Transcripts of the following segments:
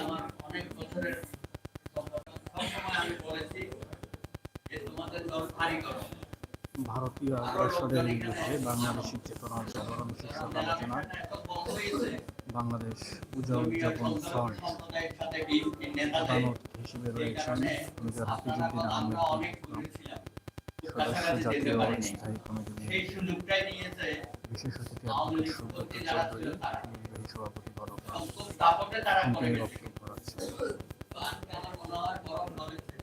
আমার অনেক ভারতীয় আগ্রাসনের বিরুদ্ধে বাংলাদেশের চেতনার সাধারণ শীর্ষক আলোচনা বাংলাদেশ পূজা উদযাপন ফ্রন্ট হিসেবে রয়েছেন আহমেদ। সদস্য জাতীয় স্থায়ী বিশেষ অতিথি আওয়ামী সভাপতি। বক্তব্য রাখছেন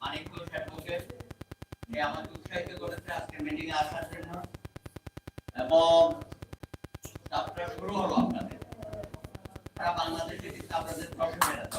মানিক ঘোষ অ্যাডভোকেট আমাকে উৎসাহিত করেছে আজকে মিটিং এ আসার জন্য। এবং যাত্রা শুরু হলো আপনাদের। সারা বাংলাদেশে কিন্তু আপনাদের প্রশ্ন বেড়াতে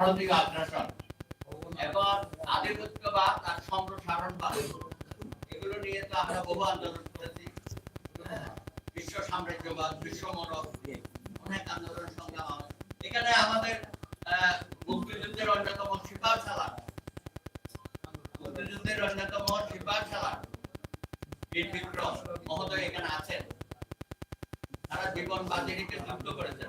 ভারতীয় আগ্রাসন। এবং আধিপত্যবাদ আর সম্প্রসারণবাদ এগুলো নিয়ে তো আমরা বহু আন্দোলন করেছি। বিশ্ব সাম্রাজ্যবাদ, বিশ্ব মরক অনেক আন্দোলন সংগ্রাম এখানে আমাদের মুক্তিযুদ্ধের অন্যতম সিপাহ সালার মুক্তিযুদ্ধের অন্যতম সিপাহ সালার বিক্রম মহোদয় এখানে আছেন। তারা জীবন বাজি রেখে যুদ্ধ করেছেন।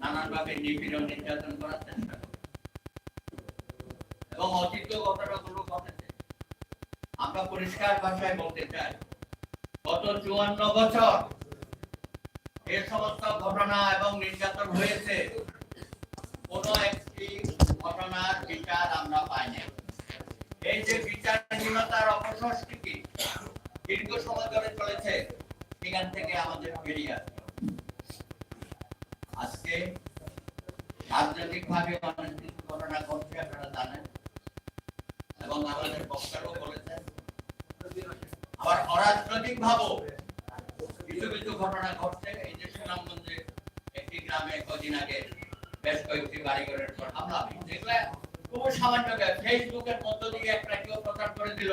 নানানভাবে নিপীড়ন, নির্যাতন করার চেষ্টা করে। এবং অতীত ঘটনাগুলো ঘটেছে। আমরা পরিষ্কার ভাষায় বলতে চাই, গত চুয়ান্ন বছর যে সমস্ত ঘটনা এবং নির্যাতন হয়েছে, কোন একটি ঘটনার বিচার আমরা পাইনি। এই যে বিচারহীনতার অপসংস্কৃতি সামান্য ফেসবুকের মধ্য দিয়ে একটা কেউ প্রচার করে দিল।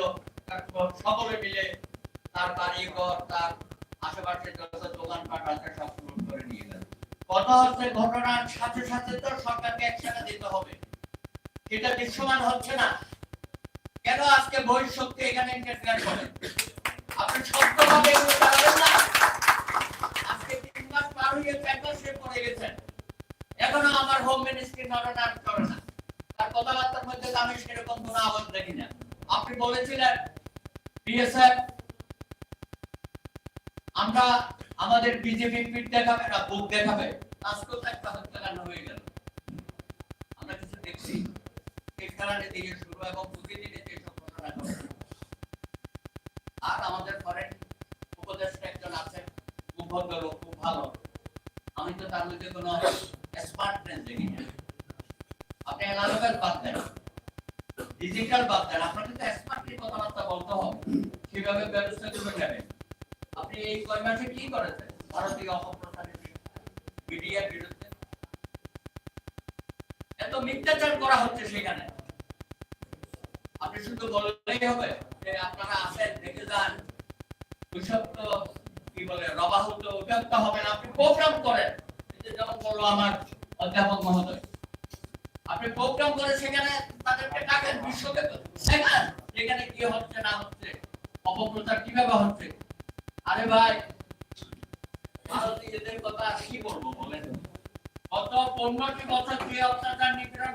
সকলে মিলে তার তার যত দোকানপাট আছে সব পূরণ করে নিয়ে গেল। হচ্ছে ঘটনার সাথে সাথে তো সরকারকে একসাথে দিতে হবে। সেটা দৃশ্যমান হচ্ছে না। কেন আজকে বহিঃশক্তি এখানে আপনি না? আজকে তিন মাস পার হয়ে পড়ে গেছেন। এখনও আমার হোম মিনিস্ট্রি নরনার করে না। কথাবার্তার মধ্যে আমি সেরকম কোনো আওয়াজ দেখি না। আপনি বলেছিলেন বিএসএফ আমরা আমাদের বিজেপি পিঠ দেখাবে না, বুক দেখাবে। তো একটা হত্যাকাণ্ড হয়ে গেল। আমরা কিছু দেখছি। শুরু এবং ঘটনা আর আমাদের ফরেন উপদেষ্টা একজন আছেন খুব খুব ভালো। আমি তো তার মধ্যে কোনো স্মার্টনেস দেখি না। আপনি অ্যানালগাস বাদ দেন। ডিজিটাল বাদ দেন। আপনাকে তো স্মার্টলি কথাবার্তা বলতে হবে। কীভাবে ব্যবস্থা করে নেবেন আপনি এই কয় মাসে কি করেছেন? ভারতীয় অপপ্রচারের মিডিয়ার বিরুদ্ধে। এত মিথ্যাচার করা হচ্ছে সেখানে। আপনি শুধু বললেই হবে যে আপনারা আসেন দেখে যান। ওইসব তো কি বলে রবাহুত ওটা তো হবে না। আপনি প্রোগ্রাম করেন। যেমন বলল আমার অধ্যাপক মহোদয়। আপনি প্রোগ্রাম করে সেখানে তাদেরকে ডাকেন, বিশ্বকে দেখান যেখানে কি হচ্ছে, না হচ্ছে, অপপ্রচার কীভাবে হচ্ছে? আরে ভাই ভারতীয়দের কথা কি বলব বলেন? গত পনেরোটি বছর অত্যাচার নিপীড়ন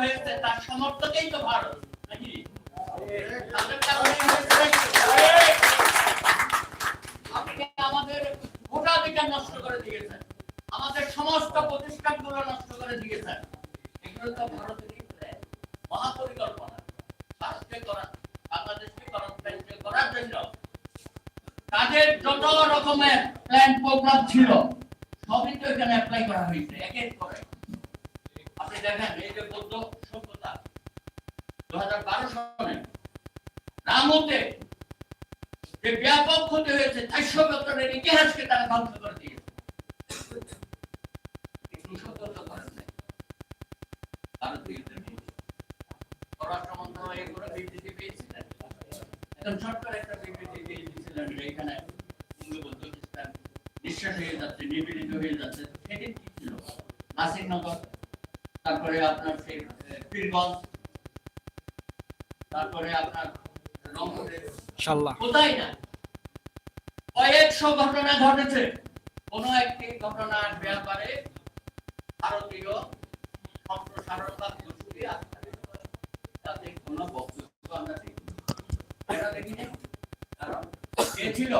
হয়েছে, তার সমর্থকেই তো ভারত, নাকি? আমাদের ভোটাধিকার নষ্ট করে দিয়েছেন। আমাদের সমস্ত নষ্ট করে দিয়েছেন। প্রোগ্রাম ছিল। সবই তো এখানে অ্যাপ্লাই করা হয়েছে এক এক। করে আপনি দেখেন, এই যে বৌদ্ধ সভ্যতা দু হাজার বারো সনে রামতে যে ব্যাপক ক্ষতি হয়েছে চারশো বছরের ইতিহাসকে তারা ধ্বংস করে দিয়েছে। পররাষ্ট্র মন্ত্রণালয় এগুলো বিবৃতি পেয়েছিলেন। এখন সরকার একটা বিবৃতি দিয়ে দিয়েছিলেন এখানে নিঃশ্বাস হয়ে যাচ্ছে নিপীড়িত হয়ে যাচ্ছে সেদিন কি ছিল? নাসিরনগর তারপরে আপনার সেই পীরগঞ্জ তারপরে আপনার কোথায় না? কয়েকশো ঘটনা ঘটেছে। কোন একটি ঘটনার ব্যাপারে ভারতীয় সম্প্রসারণ বা ঘুষুরি আসতে তাতে কোনো বক্তব্য আমরা দেখি? কারণ কে ছিল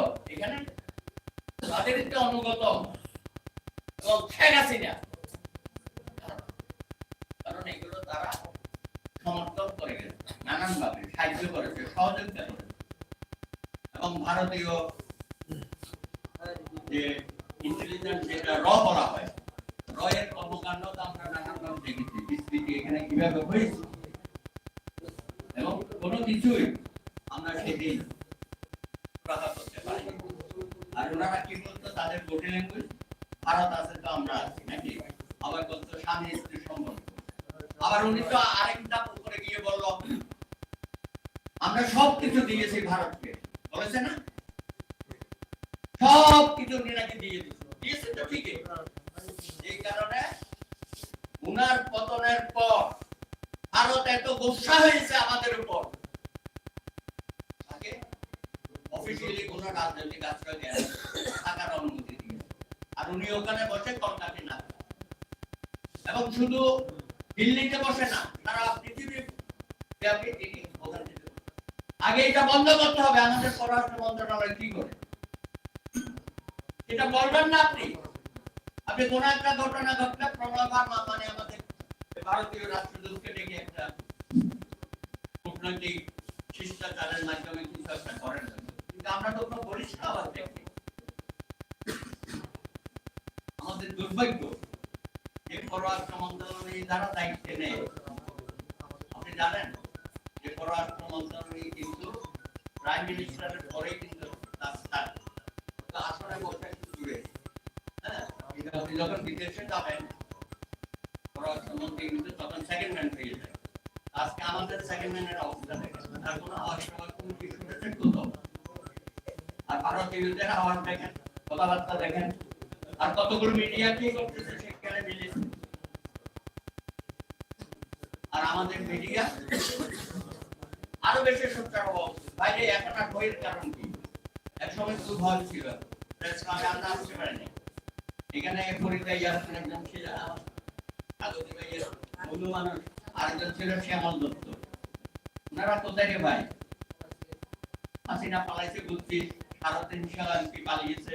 অনুগত এবং হাসিনা কারণ এগুলো তারা সমর্থন করে গেছে, নানানভাবে সাহায্য করেছে, সহযোগিতা করেছে। এবং ভারতীয় যে ইন্টেলিজেন্স যেটা র বলা হয় র এর কর্মকাণ্ড আমরা নানানভাবে দেখেছি, বিস্তৃতি এখানে কীভাবে হয়েছে। এবং কোনো কিছুই আমরা সেদিন প্রকাশ করতে পারি আর ওনারা কি বলতো তাদের বডি ল্যাঙ্গুয়েজ ভারত আছে তো আমরা আছি নাকি? আবার বলতো স্বামী স্ত্রীর সম্পর্ক আবার উনি তো আরেকটা করে গিয়ে বলল, আমরা সব কিছু দিয়েছি ভারতকে। বলেছে না? সব কিছু উনি নাকি দিয়ে দিয়েছে। দিয়েছে তো ঠিকই। এই কারণে উনার পতনের পর ভারত এত গোসা হয়েছে আমাদের উপর। অফিসিয়ালি কোনো রাজনৈতিক আশ্রয় দেয় আর উনি ওখানে বসে কলকাতি না এবং শুধু দিল্লিতে বসে না তারা পৃথিবীর আগে এটা বন্ধ করতে হবে, আমাদের পররাষ্ট্র মন্ত্রণালয় কি করে? এটা বলবেন না আপনি? আপনি কোন একটা ঘটনা ঘটলে প্রণব ভার্মা মানে আমাদের ভারতীয় রাষ্ট্রদূতকে ডেকে একটা কূটনৈতিক শিষ্টাচারের মাধ্যমে কিছু একটা করেন। কিন্তু আমরা তো কোনো বলিষ্ঠ আবার দেখি। আমাদের দুর্ভাগ্য যে পররাষ্ট্র মন্ত্রণালয় যারা দায়িত্বে নেয়, আপনি জানেন যে পররাষ্ট্র মন্ত্রণালয় কিন্তু প্রাইম মিনিস্টারের পরেই কিন্তু তার স্থান। আসলে বলতে হ্যাঁ আপনি যখন বিদেশে যাবেন কিন্তু তখন সেকেন্ড ম্যান হয়ে যায়। আজকে আমাদের সেকেন্ড ম্যানের অবস্থা তার কোনো অসময় কোনো কিছু আর আওয়াজ দেখেন, কথাবার্তা দেখেন আর কতগুলো মিডিয়া কি করতেছে সেখানে মিলিয়ে আর আমাদের মিডিয়া? আরও বেশি সোচ্চার হওয়া উচিত। বাইরে এখন আর ভয়ের কারণ কি? এক সময় খুব ভয় ছিল। প্রেস ক্লাবে আমরা আসতে পারিনি এখানে পরিচয় আসছেন একজন ছিল। কাগজি ভাইয়ের বন্ধু মানুষ। আরেকজন ছিল শ্যামল দত্ত। ওনারা কোথায় রে ভাই? হাসিনা পালাইছে বুঝছি সাড়ে তিন সাল এমপি পালিয়েছে।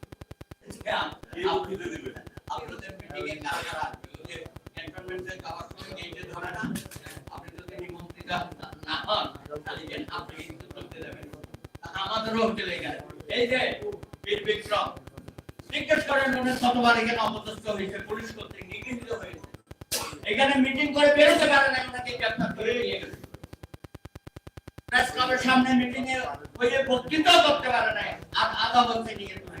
চাইবে আপনাদের মিটিং এ কারা কারা আসবে? ওই যে ক্যান্টনমেন্টের কাবার করে গেটে ধরে না। আপনি যদি নিমন্ত্রিত না- না হন তাহলে যে আপনি কিন্তু করতে দেবেন আমাদেরও হোটেলে গেলে এই যে বীর বিক্রম জিজ্ঞেস করেন উনি কতবার এখানে অপদস্থ হয়েছে পুলিশ কর্তৃক নিগৃহীত হয়েছে। এখানে মিটিং করে বেরোতে পারে না ওনাকে করে নিয়ে গেছে। প্রেস ক্লাবের সামনে মিটিং এ ওই বক্তৃতাও করতে পারে না আর আদালতে গেছে।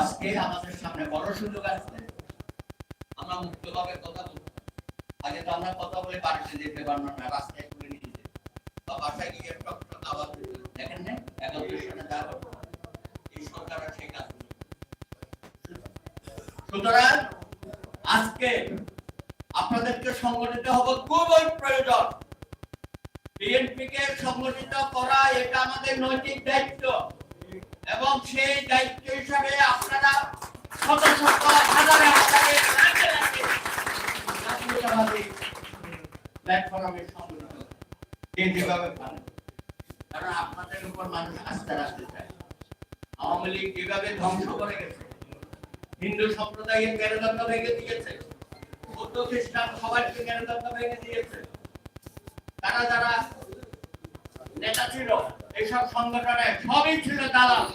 আজকে আমাদের সামনে বড় সুযোগ আসছে। আমরা মুক্তভাবে কথা বলব। আগে তো আমরা কথা বলে বাড়িতে যেতে পারলাম না, রাস্তায় তুলে নিয়ে যেতে। বা বাসায় গিয়ে আওয়াজ দেখেন না এই সরকার সেই কাজ সুতরাং আজকে আপনাদেরকে সংগঠিত হব খুবই প্রয়োজন। সংগঠিত করা এটা আমাদের নৈতিক দায়িত্ব। এবং সেই দায়িত্ব হিসাবে আপনারা শত শত হাজারে হাজারে প্ল্যাটফর্মে যেভাবে পারেন। কারণ আপনাদের উপর মানুষ আস্থা রাখতে চায়। আওয়ামী লীগ যেভাবে ধ্বংস করে গেছে, হিন্দু সম্প্রদায়ের মেরুদণ্ড ভেঙে দিয়েছে, বৌদ্ধ খ্রিস্টান সবাইকে মেরুদণ্ড ভেঙে দিয়েছে, তারা যারা নেতা ছিল এইসব সংগঠনে সবই ছিল দালাল।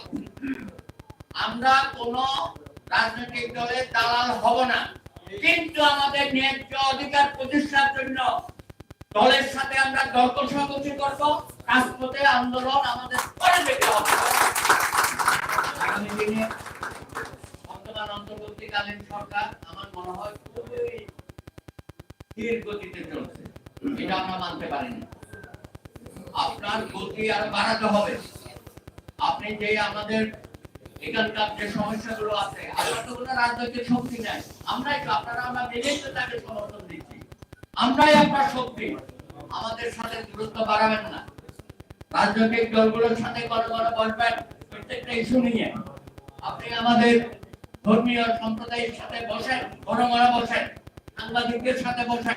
আমরা কোন রাজনৈতিক দলের দালাল হব না। কিন্তু আমাদের ন্যায্য অধিকার প্রতিষ্ঠার জন্য দলের সাথে আমরা দল কষাকষি করব, রাজপথে আন্দোলন আমাদের করে যেতে হবে। আগামী দিনে বর্তমান অন্তর্বর্তীকালীন সরকার আমার মনে হয় খুবই ধীর গতিতে চলছে। এটা আমরা মানতে পারিনি। আপনার গতি আরও বাড়াতে হবে। আপনি যে আমাদের এখানকার যে সমস্যাগুলো আছে আপনার তো কোনো রাজনৈতিক শক্তি নাই। আমরাই তো আপনারা, আমরা মিলেই তো তাকে সমর্থন দিচ্ছি। আমরাই আপনার শক্তি। আমাদের সাথে দূরত্ব বাড়াবেন না। রাজনৈতিক দলগুলোর সাথে বড় বড় বসবেন প্রত্যেকটা ইস্যু নিয়ে। আপনি আমাদের ধর্মীয় সম্প্রদায়ের সাথে বসেন বড় বড় বসেন সাংবাদিকদের সাথে বসেন।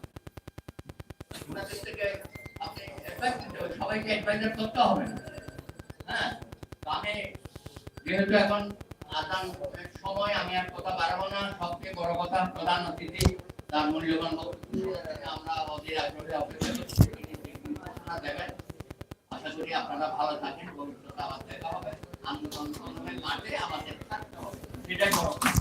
সবাইকে অ্যাডভাইজার করতে হবে হ্যাঁ? যেহেতু এখন আদান সময়, আমি আর কথা বাড়াবো না। সবচেয়ে বড় কথা, প্রধান অতিথি, তার মূল্যবান আমরা অধীর আগ্রহে অপেক্ষা করছি। দেবেন। আশা করি আপনারা ভালো থাকেন ভবিষ্যতে আবার দেখা হবে। আন্দোলন মাঠে আমাদের থাকতে হবে। সেটাই বড়।